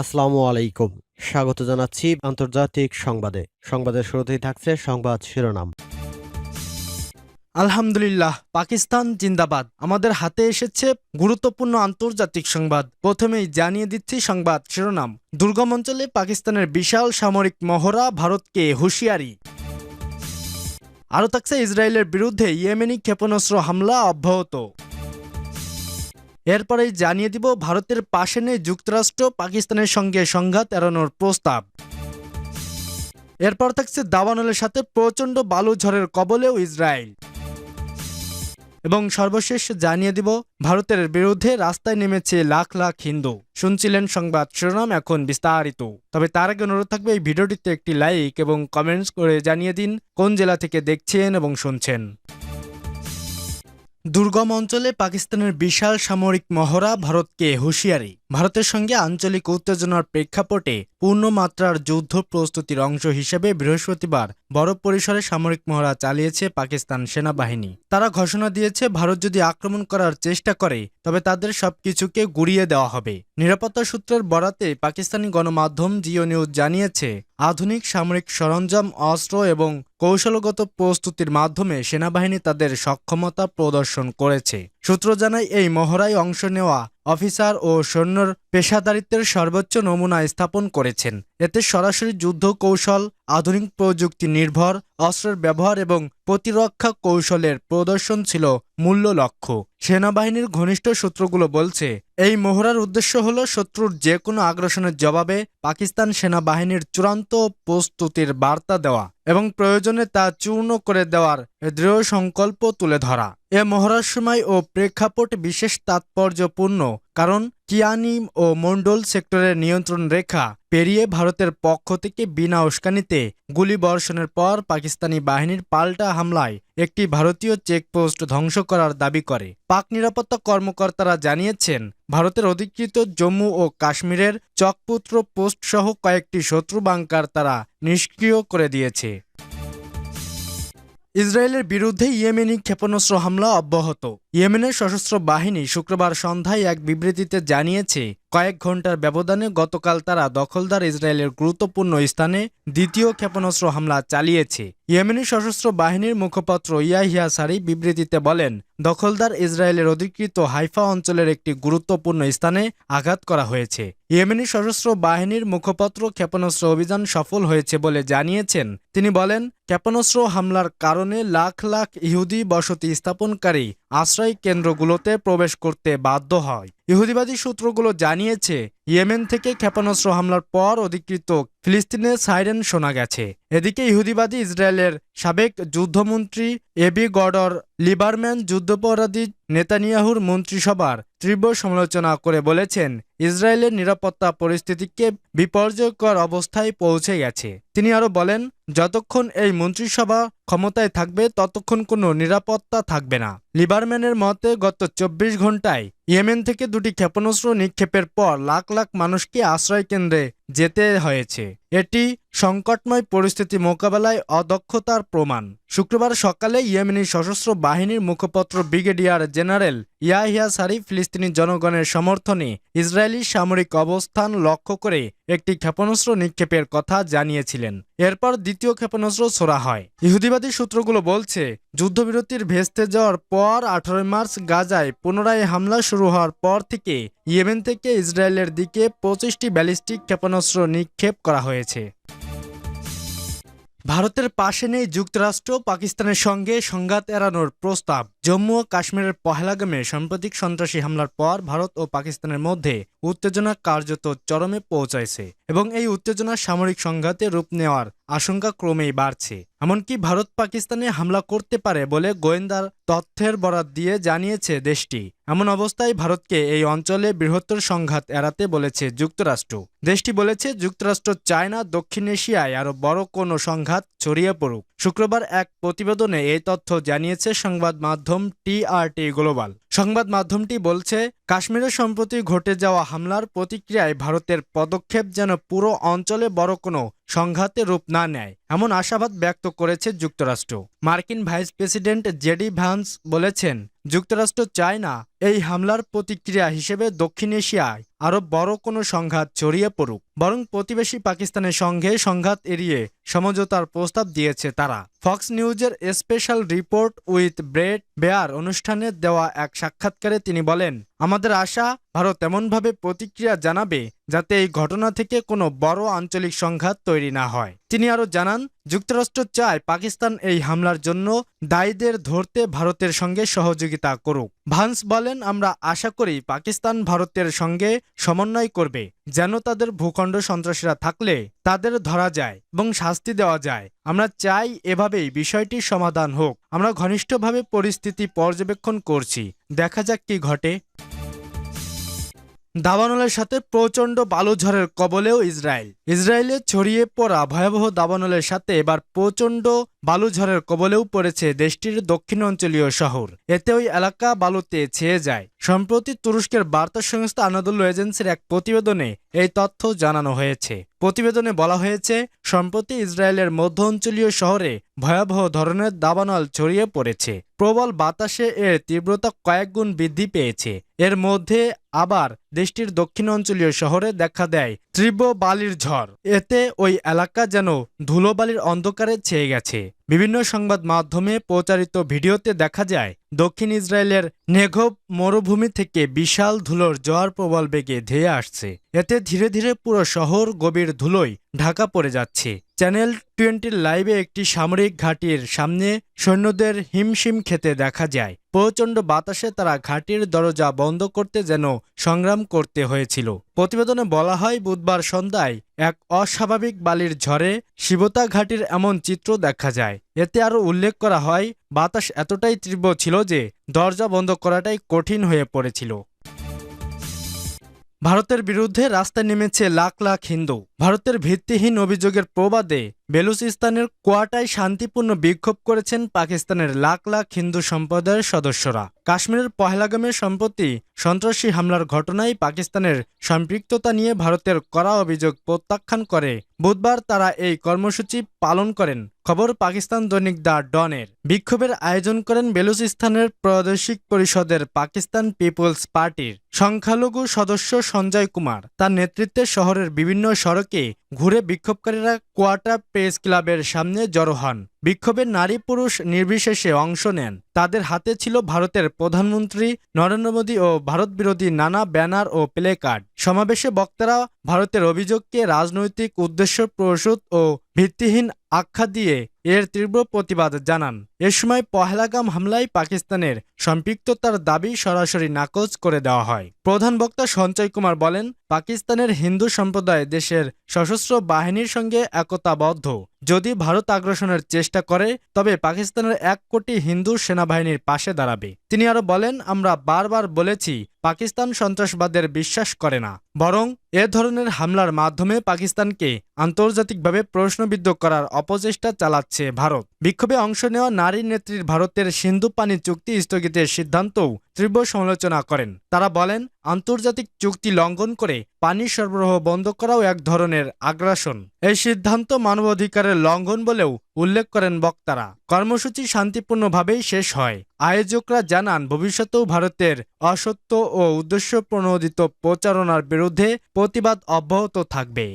আসসালামু আলাইকুম। স্বাগত জানাচ্ছি আন্তর্জাতিক সংবাদে। সংবাদের শুরুতেই থাকছে সংবাদ শিরোনাম। আলহামদুলিল্লাহ, পাকিস্তান জিন্দাবাদ। আমাদের হাতে এসেছে গুরুত্বপূর্ণ আন্তর্জাতিক সংবাদ। প্রথমেই জানিয়ে দিচ্ছি সংবাদ শিরোনাম। দুর্গম অঞ্চলে পাকিস্তানের বিশাল সামরিক মহড়া ভারতকে হুঁশিয়ারি। আরও থাকছে ইসরায়েলের বিরুদ্ধে ইয়েমেনি ক্ষেপণাস্ত্র হামলা অব্যাহত। এরপরেই জানিয়ে দিব, ভারতের পাশে নেই যুক্তরাষ্ট্র, পাকিস্তানের সঙ্গে সংঘাত এড়ানোর প্রস্তাব। এরপর থাকছে দাবানলের সাথে প্রচণ্ড বালু ঝড়ের কবলেও ইসরায়েল। এবং সর্বশেষ জানিয়ে দিব, ভারতের বিরুদ্ধে রাস্তায় নেমেছে লাখ লাখ হিন্দু। শুনছিলেন সংবাদ শিরোনাম, এখন বিস্তারিত। তবে তার আগে অনুরোধ থাকবে, এই ভিডিওটিতে একটি লাইক এবং কমেন্টস করে জানিয়ে দিন, কোন জেলা থেকে দেখছেন এবং শুনছেন। দুর্গম অঞ্চলে পাকিস্তানের বিশাল সামরিক মহড়া ভারতকে হুঁশিয়ারি। ভারতের সঙ্গে আঞ্চলিক উত্তেজনার প্রেক্ষাপটে পূর্ণমাত্রার যুদ্ধ প্রস্তুতির অংশ হিসেবে বৃহস্পতিবার বড় পরিসরে সামরিক মহড়া চালিয়েছে পাকিস্তান সেনাবাহিনী। তারা ঘোষণা দিয়েছে, ভারত যদি আক্রমণ করার চেষ্টা করে, তবে তাদের সবকিছুকে গুড়িয়ে দেওয়া হবে। নিরাপত্তা সূত্রের বরাতে পাকিস্তানি গণমাধ্যম জিও নিউজ জানিয়েছে, আধুনিক সামরিক সরঞ্জাম, অস্ত্র এবং কৌশলগত প্রস্তুতির মাধ্যমে সেনাবাহিনী তাদের সক্ষমতা প্রদর্শন করেছে। সূত্র জানায় এই মহড়ায় অংশ নেওয়া অফিসার ও সৈন্যর পেশাদারিত্বের সর্বোচ্চ নমুনা স্থাপন করেছেন। এতে সরাসরি যুদ্ধ কৌশল আধুনিক প্রযুক্তি নির্ভর, অস্ত্রের ব্যবহার এবং প্রতিরক্ষা কৌশলের প্রদর্শন ছিল মূল্য লক্ষ্য। সেনাবাহিনীর ঘনিষ্ঠ সূত্রগুলো বলছে, এই মহড়ার উদ্দেশ্য হল শত্রুর যে কোনো আগ্রাসনের জবাবে পাকিস্তান সেনাবাহিনীর চূড়ান্ত প্রস্তুতির বার্তা দেওয়া এবং প্রয়োজনে তা চূর্ণ করে দেওয়ার দৃঢ় সংকল্প তুলে ধরা। এ মহড়ার সময় ও প্রেক্ষাপট বিশেষ তাৎপর্যপূর্ণ কারণ কিয়ানিম ও মন্ডল সেক্টরের নিয়ন্ত্রণ রেখা পেরিয়ে ভারতের পক্ষ থেকে বিনা উস্কানিতে গুলিবর্ষণের পর পাকিস্তানি বাহিনীর পাল্টা হামলায় একটি ভারতীয় চেকপোস্ট ধ্বংস করার দাবি করে। পাক নিরাপত্তা কর্মকর্তারা জানিয়েছেন, ভারতের অধিকৃত জম্মু ও কাশ্মীরের চকপুত্র পোস্ট সহ কয়েকটি শত্রু বাংকার তারা নিষ্ক্রিয় করে দিয়েছে। ইসরায়েলের বিরুদ্ধে ইয়েমেনি ক্ষেপণাস্ত্র হামলা অব্যাহত। ইয়েমেনের সশস্ত্র বাহিনী শুক্রবার সন্ধ্যায় এক বিবৃতিতে জানিয়েছে কয়েক ঘণ্টার ব্যবধানে গতকাল তারা দখলদার ইসরায়েলের গুরুত্বপূর্ণ স্থানে দ্বিতীয় ক্ষেপণাস্ত্র হামলা চালিয়েছে। ইয়েমেনি সশস্ত্র বাহিনীর মুখপাত্র ইয়াহিয়া সারি বিবৃতিতে বলেন, দখলদার ইসরায়েলের অধিকৃত হাইফা অঞ্চলের একটি গুরুত্বপূর্ণ স্থানে আঘাত করা হয়েছে। ইয়েমেনি সশস্ত্র বাহিনীর মুখপাত্র ক্ষেপণাস্ত্র অভিযান সফল হয়েছে বলে জানিয়েছেন। তিনি বলেন, ক্ষেপণাস্ত্র হামলার কারণে লাখ লাখ ইহুদি বসতি স্থাপনকারী আশ্রয় কেন্দ্রগুলোতে প্রবেশ করতে বাধ্য হয়। ইহুদিবাদী সূত্রগুলো জানিয়েছে ইয়েমেন থেকে ক্ষেপণাস্ত্র হামলার পর অধিকৃত ফিলিস্তিনে সাইরেন শোনা গেছে। এদিকে ইহুদিবাদী ইসরায়েলের সাবেক যুদ্ধমন্ত্রী এবি গডর লিবারম্যান, যুদ্ধাপরাধী নেতানিয়াহুর মন্ত্রিসভার তীব্র সমালোচনা করে বলেছেন, ইসরায়েলের নিরাপত্তা পরিস্থিতিকে বিপর্যয়কর অবস্থায় পৌঁছে গেছে। তিনি আরও বলেন, যতক্ষণ এই মন্ত্রিসভা ক্ষমতায় থাকবে, ততক্ষণ কোনো নিরাপত্তা থাকবে না। লিবারম্যানের মতে, গত চব্বিশ ঘন্টায় ইয়েমেন থেকে দুটি ক্ষেপণাস্ত্র নিক্ষেপের পর লাখ লাখ মানুষকে আশ্রয় কেন্দ্রে যেতে হয়েছে। এটি সংকটময় পরিস্থিতি মোকাবেলায় অদক্ষতার প্রমাণ। শুক্রবার সকালে ইয়েমেনি সশস্ত্র বাহিনীর মুখপাত্র ব্রিগেডিয়ার জেনারেল ইয়াহিয়া সারি ফিলিস্তিনি জনগণের সমর্থনে ইসরায়েলি সামরিক অবস্থান লক্ষ্য করে একটি ক্ষেপণাস্ত্র নিক্ষেপের কথা জানিয়েছিলেন। এরপর দ্বিতীয় ক্ষেপণাস্ত্র ছোড়া হয়। ইহুদিবাদী সূত্রগুলো বলছে, যুদ্ধবিরতির ভেস্তে যাওয়ার পর আঠারোই মার্চ গাজায় পুনরায় হামলা শুরু হওয়ার পর থেকে ইয়েমেন থেকে ইসরায়েলের দিকে পঁচিশটি ব্যালিস্টিক ক্ষেপণাস্ত্র নিক্ষেপ করা হয়েছে। ভারতের পাশে নেই যুক্তরাষ্ট্র পাকিস্তানের সঙ্গে সংঘাত এড়ানোর প্রস্তাব। জম্মু ও কাশ্মীরের পহেলাগামে সাম্প্রতিক সন্ত্রাসী হামলার পর ভারত ও পাকিস্তানের মধ্যে উত্তেজনা কার্যত চরমে পৌঁছাইছে এবং এই উত্তেজনা সামরিক সংঘাতে রূপ নেওয়ার আশঙ্কা ক্রমেই বাড়ছে। এমনকি ভারত পাকিস্তানে হামলা করতে পারে বলে গোয়েন্দার তথ্যের বরাত দিয়ে জানিয়েছে দেশটি। এমন অবস্থায় ভারতকে এই অঞ্চলে বৃহত্তর সংঘাত এড়াতে বলেছে যুক্তরাষ্ট্র। দেশটি বলেছে, যুক্তরাষ্ট্র চায় না দক্ষিণ এশিয়ায় আরও বড় কোনো সংঘাত ছড়িয়ে পড়ুক। শুক্রবার এক প্রতিবেদনে এই তথ্য জানিয়েছে সংবাদ মাধ্যম টিআরটি গ্লোবাল। সংবাদ মাধ্যমটি বলছে, কাশ্মীরে সম্প্রতি ঘটে যাওয়া হামলার প্রতিক্রিয়ায় ভারতের পদক্ষেপ যেন পুরো অঞ্চলে বড় কোনো সংঘাতে রূপ না নেয়, এমন আশাবাদ ব্যক্ত করেছে যুক্তরাষ্ট্র। মার্কিন ভাইস প্রেসিডেন্ট জেডি ভ্যান্স বলেছেন, যুক্তরাষ্ট্র চায় না এই হামলার প্রতিক্রিয়া হিসেবে দক্ষিণ এশিয়ায় আরও বড় কোনো সংঘাত ছড়িয়ে পড়ুক, বরং প্রতিবেশী পাকিস্তানের সঙ্গে সংঘাত এড়িয়ে সমঝোতার প্রস্তাব দিয়েছে তারা। ফক্স নিউজের special report with Bret Baier অনুষ্ঠানে দেওয়া এক সাক্ষাৎকারে তিনি বলেন আমাদের আশা ভারত এমনভাবে প্রতিক্রিয়া জানাবে যাতে এই ঘটনা থেকে কোনো বড় আঞ্চলিক সংঘাত তৈরি না হয়। তিনি আরও জানান, যুক্তরাষ্ট্র চায় পাকিস্তান এই হামলার জন্য দায়ীদের ধরতে ভারতের সঙ্গে সহযোগিতা করুক। ভান্স বলেন, আমরা আশা করি পাকিস্তান ভারতের সঙ্গে সমন্বয় করবে, যেন তাদের ভূখণ্ড সন্ত্রাসীরা থাকলে তাদের ধরা যায় এবং শাস্তি দেওয়া যায়। আমরা চাই এভাবেই বিষয়টির সমাধান হোক। আমরা ঘনিষ্ঠভাবে পরিস্থিতি পর্যবেক্ষণ করছি। দেখা যাক কি ঘটে। দাবানলের সাথে প্রচণ্ড বালুঝড়ের কবলেও ইসরায়েল। ইসরায়েলে ছড়িয়ে পড়া ভয়াবহ দাবানলের সাথে এবার প্রচণ্ড বালুঝড়ের কবলেও পড়েছে দেশটির দক্ষিণ অঞ্চলীয় শহর। এতে ওই এলাকা বালুতে ছেয়ে যায়। সম্প্রতি তুরস্কের বার্তা সংস্থা আনাদুল্ল এজেন্সির এক প্রতিবেদনে এই তথ্য জানানো হয়েছে। প্রতিবেদনে বলা হয়েছে, সম্প্রতি ইসরায়েলের মধ্য অঞ্চলীয় শহরে ভয়াবহ ধরনের দাবানল ছড়িয়ে পড়েছে। প্রবল বাতাসে এর তীব্রতা কয়েক গুণ বৃদ্ধি পেয়েছে। এর মধ্যে আবার দেশটির দক্ষিণ অঞ্চলীয় শহরে দেখা দেয় তীব্র বালির ঝড়। এতে ওই এলাকা যেন ধুলোবালির অন্ধকারে ছেয়ে গেছে। বিভিন্ন সংবাদ মাধ্যমে প্রচারিত ভিডিওতে দেখা যায়, দক্ষিণ ইসরায়েলের নেঘব মরুভূমি থেকে বিশাল ধুলোর জোয়ার প্রবল বেগে ধেয়ে আসছে। এতে ধীরে ধীরে পুরো শহর গভীর ধুলোয় ঢাকা পড়ে যাচ্ছে। চ্যানেল টোয়েন্টির লাইভে একটি সামরিক ঘাঁটির সামনে সৈন্যদের হিমশিম খেতে দেখা যায়। প্রচণ্ড বাতাসে তারা ঘাঁটির দরজা বন্ধ করতে যেন সংগ্রাম করতে হয়েছিল। প্রতিবেদনে বলা হয়, বুধবার সন্ধ্যায় এক অস্বাভাবিক বালির ঝড়ে শিবতা ঘাটির এমন চিত্র দেখা যায়। এতে আরও উল্লেখ করা হয়, বাতাস এতটাই তীব্র ছিল যে দরজা বন্ধ করাটাই কঠিন হয়ে পড়েছিল। ভারতের বিরুদ্ধে রাস্তায় নেমেছে লাখ লাখ হিন্দু। ভারতের ভিত্তিহীন অভিযোগের প্রবাদে বেলুচিস্তানের কোয়াটায় শান্তিপূর্ণ বিক্ষোভ করেছেন পাকিস্তানের লাখ লাখ হিন্দু সম্প্রদায়ের সদস্যরা। কাশ্মীরের পহেলাগামে সম্প্রতি সন্ত্রাসী হামলার ঘটনায় পাকিস্তানের সম্পৃক্ততা নিয়ে ভারতের করা অভিযোগ প্রত্যাখ্যান করে। বুধবার তারা এই কর্মসূচি পালন করেন। খবর পাকিস্তান দৈনিক দ্য ডনের। বিক্ষোভের আয়োজন করেন বেলুচিস্তানের প্রাদেশিক পরিষদের পাকিস্তান পিপলস পার্টির সংখ্যালঘু সদস্য সঞ্জয় কুমার। তার নেতৃত্বে শহরের বিভিন্ন সড়কে ঘুরে বিক্ষোভকারীরা কোয়াটা প্রেস ক্লাবের সামনে জড়ো হন। বিক্ষোভে নারী পুরুষ নির্বিশেষে অংশ নেন। তাদের হাতে ছিল ভারতের প্রধানমন্ত্রী নরেন্দ্র মোদী ও ভারত বিরোধী নানা ব্যানার ও প্লে কার্ড। সমাবেশে বক্তারা ভারতের অভিযোগকে রাজনৈতিক উদ্দেশ্য প্রসূত ও ভিত্তিহীন আখ্যা দিয়ে এর তীব্র প্রতিবাদ জানান। এ সময় পহেলাগাম হামলায় পাকিস্তানের সম্পৃক্ততার দাবি সরাসরি নাকচ করে দেওয়া হয়। প্রধান বক্তা সঞ্চয় কুমার বলেন, পাকিস্তানের হিন্দু সম্প্রদায় দেশের সশস্ত্র বাহিনীর সঙ্গে একতাবদ্ধ। যদি ভারত আগ্রাসনের চেষ্টা করে, তবে পাকিস্তানের এক কোটি হিন্দু সেনাবাহিনীর পাশে দাঁড়াবে। তিনি আরও বলেন, আমরা বারবার বলেছি, পাকিস্তান সন্ত্রাসবাদের বিশ্বাস করে না। বরং এ ধরনের হামলার মাধ্যমে পাকিস্তানকে আন্তর্জাতিকভাবে প্রশ্নবিদ্ধ করার অপচেষ্টা চালাচ্ছে ভারত। বিক্ষোভে অংশ নেওয়া নারী নেত্রীর ভারতের সিন্ধু পানি চুক্তি স্থগিতের সিদ্ধান্তও তীব্র সমালোচনা করেন। তারা বলেন, আন্তর্জাতিক চুক্তি লঙ্ঘন করে পানি সরবরাহ বন্ধ করাও এক ধরনের আগ্রাসন। এই সিদ্ধান্ত মানবাধিকারের লঙ্ঘন বলেও উল্লেখ করেন বক্তারা। কর্মসূচি শান্তিপূর্ণভাবেই শেষ হয়। আয়োজকরা জানান, ভবিষ্যতেও ভারতের অসত্য ও উদ্দেশ্য প্রণোদিত প্রচারণার বিরুদ্ধে প্রতিবাদ অব্যাহত থাকবে।